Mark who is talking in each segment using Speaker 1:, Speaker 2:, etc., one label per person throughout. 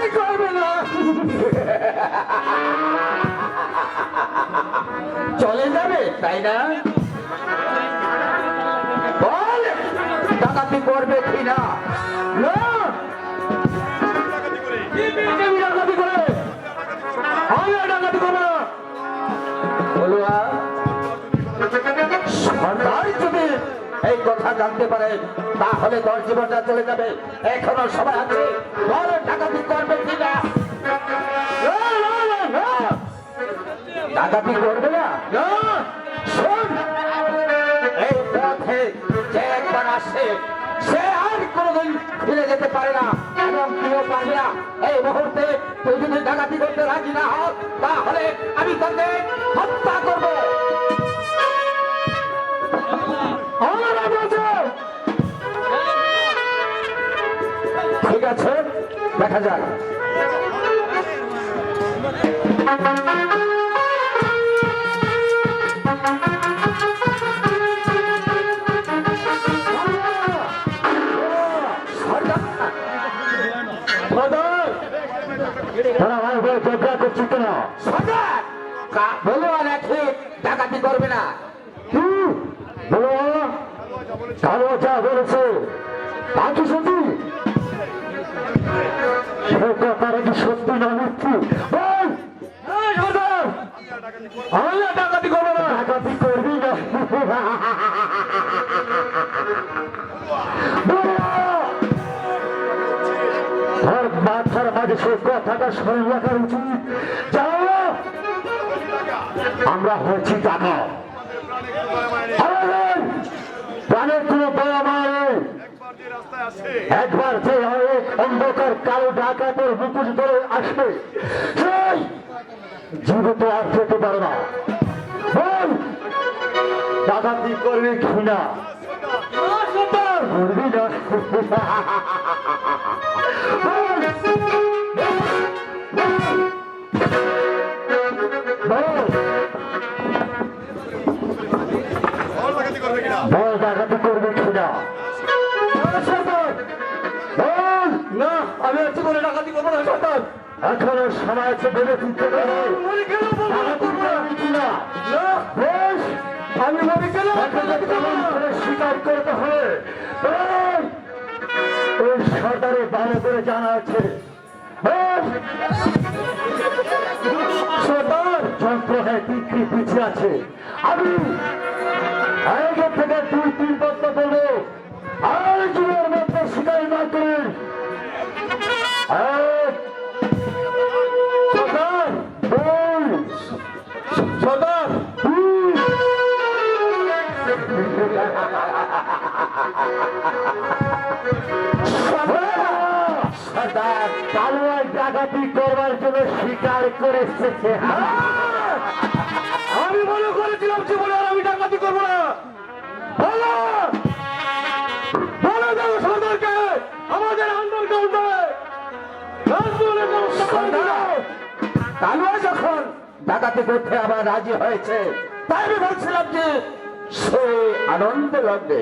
Speaker 1: চাকরি করবে না। চলে যাবে তাই না? বল টাকা তুই করবে কিনা না। কথা জানতে পারে, তাহলে তোর জীবনটা চলে যাবে। এখনও সময় আছে? ডাকাতি করবে কিনা? না। ডাকাতি করবে না? এই পথে যে একবার আসে, সে আর কোনোদিন ফিরে যেতে পারে না, এবং না। এই মুহূর্তে তুই যদি ডাকাতি করতে রাজি না হও তাহলে আমি তোকে দেখা যাক। ডাকাতি করবে না। বলো কালো যা বলেছে তা কি সত্যি কথাটা কি সত্যি না মিথ্যু? বল! এই, সরকার! আমি আর, ডাকাতি করব না। ডাকাতি করবি না। মাথার মাঝে সে কথাটা স্মরণ রাখার উচিত। জানো আমরা হয়েছি জানো আমাদের প্রাণের কোনো দয়া মারে একবার যে অন্ধকার কালো ডাকাতের মুখোশ ধরে আসবে। সেই জীবিত আর যেতে পারে না। দাদা ডাকাতি করবি ঘৃণা। করবি না এখনও কিনা বেশ আমি মনে স্বীকার করতে হবে? এই, এই সরকারে ভালো করে জানা আছে। সরকার যন্ত্রণায় বিক্রি পিছিয়ে আছে। আমি কালুয়ায় ডাকাতি করবার জন্য স্বীকার করে এসেছে আমি মনে করেছিলাম জীবনে আর আমি ডাকাতি করব না। বলো! বলো সরকারকে! আমাদের আন্দোলন। কালুয়া যখন ডাকাতি করতে আবার রাজি হয়েছে তাই আমি বলছিলাম যে সে আনন্দ লাগবে।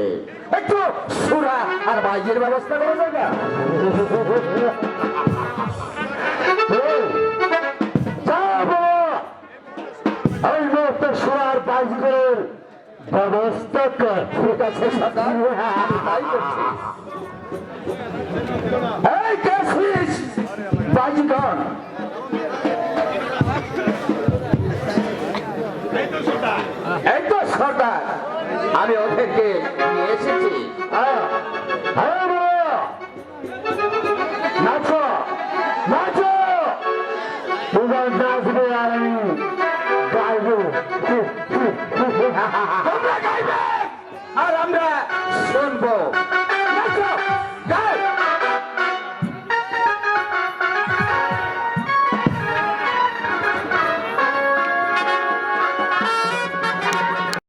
Speaker 1: একটু সুরা আর বাইজের ব্যবস্থা করা যায় না যাব। মুহূর্তে সোনার ঘরের ব্যবস্থা কর। ঠিক আছে আমি ওদেরকে দেখবো